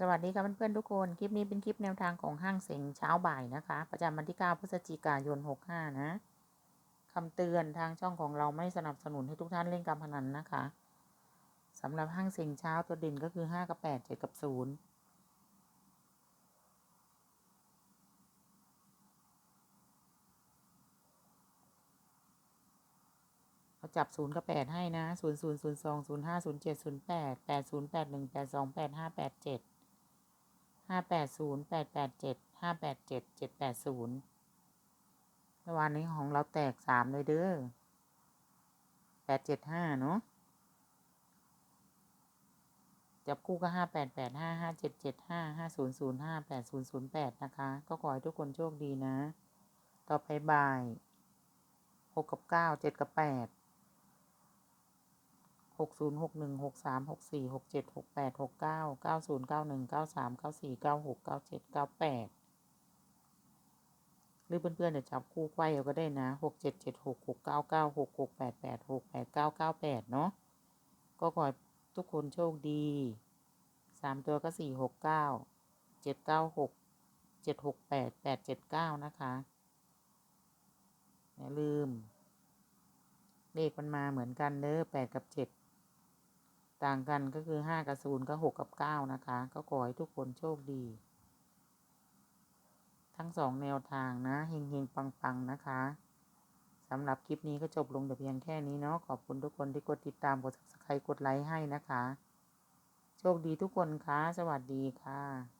สวัสดีค่ะเพื่อนๆทุกคน คลิปนี้เป็นคลิปแนวทางของห้างเส็งเช้าบ่ายนะคะ ประจำวันที่ 9 พฤศจิกายน 65 นะคำเตือนทางช่องของเราไม่สนับสนุนให้ทุกท่านเล่นการพนันนะคะสำหรับห้างเส็งเช้าตัวดินก็คือ 5 กับ 8 7 กับ 0 เขาจับ 0 กับ 8 ให้นะ 0 0 0 2 0 5 0 7 0 8 8 0 8 1 8 2 8 5 8 7 หนึ่งแปดสองแปดห้าแปดเจ็ดห้าแปดศูนย์แปดแปดเจ็ดห้าแปดเจ็ดเจ็ดแปดศูนย์เมื่อวานนี้ของเราแตกสามเลยเด้อแปดเจ็ดห้าเนาะจับคู่ก็ห้าแปดแปดห้าห้าเจ็ดเจ็ดห้าห้าศูนย์ศูนย์ห้าแปดศูนย์ศูนย์แปดนะคะ ก็ขอให้ทุกคนโชคดีนะ ต่อไปบ่ายหกกับเก้าเจ็ดกับแปด หกศูนย์หกหนึ่งหกสามหกสี่หกเจ็ดหกแปดหกเก้าเก้าศูนย์เก้าหนึ่งเก้าสามเก้าสี่เก้าหกเก้าเจ็ดเก้าแปดหรือเพื่อนๆจะจับคู่ไขว้เอาก็ได้นะหกเจ็ดเจ็ดหกหกเก้าเก้าหกหกแปดแปดหกแปดเก้าเก้าแปดเนาะก็ขอทุกคนโชคดีสามตัวก็สี่หกเก้าเจ็ดเก้าหกเจ็ดหกแปดแปดเจ็ดเก้านะคะอย่าลืม เลขมันมาเหมือนกันเด้อแปดกับเจ็ด ต่างกันก็คือห้ากับศูนย์ก็หกกับเก้านะคะ ก็ขอให้ทุกคนโชคดี ทั้งสองแนวทางนะเฮงเฮงปังปังนะคะสำหรับคลิปนี้ก็จบลงแต่เพียงแค่นี้เนาะขอบคุณทุกคนที่กดติดตามกด subscribe กดไลค์ให้นะคะ โชคดีทุกคนคะสวัสดีค่ะ